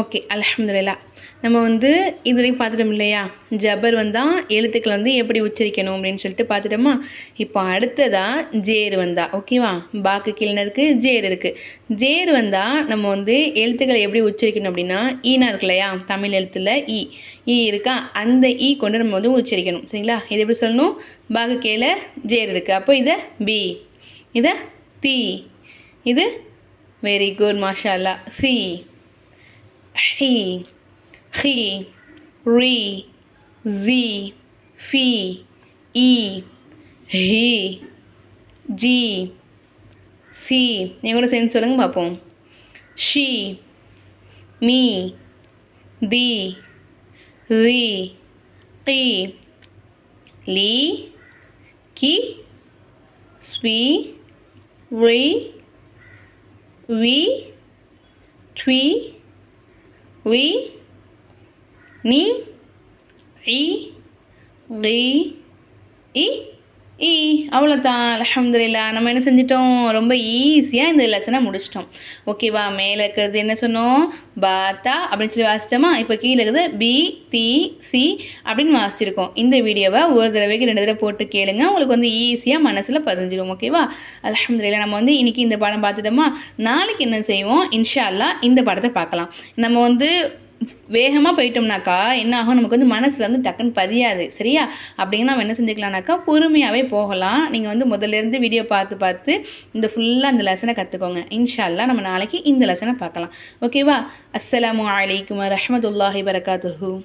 Okay அலமதுல்லா நம்ம வந்து இதுவரைக்கும் பார்த்துட்டோம் இல்லையா? ஜபர் வந்தால் எழுத்துக்களை வந்து எப்படி உச்சரிக்கணும் அப்படின்னு சொல்லிட்டு பார்த்துட்டோமா? இப்போ அடுத்ததாக ஜேர் வந்தா ஓகேவா? பாக்கு கீழே ஜேர் இருக்குது ஜேர் வந்தால் நம்ம வந்து எழுத்துக்களை எப்படி உச்சரிக்கணும் அப்படின்னா ஈனா இருக்கு இல்லையா? தமிழ் எழுத்துல ஈ. ஈ இருக்கா? அந்த ஈ கொண்டு நம்ம வந்து உச்சரிக்கணும் சரிங்களா? இது எப்படி சொல்லணும்? பாக்கு கீழே ஜேர் இருக்குது அப்போ இதை பி இதை தி. இது வெரி குட் மாஷா அல்லா சி. ஹி ஹி ரி ஜி ஃபி இ ஹி ஜி சி என் கூட சேர்ந்து சொல்லுங்க பார்ப்போம் ஷி மீ தி ரி கி லி கி ஸ்வி ரி வி ட்வி வி நீ இ ரி இ ஈ அவ்வளோதான் அலமதுல்லா நம்ம என்ன செஞ்சிட்டோம்? ரொம்ப ஈஸியாக இந்த லெசனை முடிச்சிட்டோம். ஓகேவா மேலே இருக்கிறது என்ன சொன்னோம்? பாத்தா அப்படின்னு சொல்லி வாசித்தோமா இப்போ கீழே இருக்குது பி தி சி அப்படின்னு வாசிச்சிருக்கோம். இந்த வீடியோவை ஒரு தடவைக்கு ரெண்டு தடவை போட்டு கேளுங்க. உங்களுக்கு வந்து ஈஸியாக மனசில் பதிஞ்சிடும் ஓகேவா அலமதுல்லா நம்ம வந்து இன்றைக்கி இந்த படம் பார்த்துட்டோமா? நாளைக்கு என்ன செய்வோம்? இன்ஷா அல்லா இந்த படத்தை பார்க்கலாம். நம்ம வந்து வேகமாக போயிட்டோம்னாக்கா என்ன ஆகும்? நமக்கு வந்து மனசில் வந்து டக்குன்னு பதியாது. சரியா? அப்படின்னா நம்ம என்ன செஞ்சுக்கலாம்னாக்கா பொறுமையாகவே போகலாம். நீங்கள் வந்து முதல்லேருந்து வீடியோ பார்த்து பார்த்து இந்த ஃபுல்லாக அந்த லெசனை கற்றுக்கோங்க இன்ஷால்லா நம்ம நாளைக்கு இந்த லெசனை பார்க்கலாம். ஓகேவா அஸ்லாம் வலைக்கம் வரமத்துல்லாஹி வரகாத்துஹூ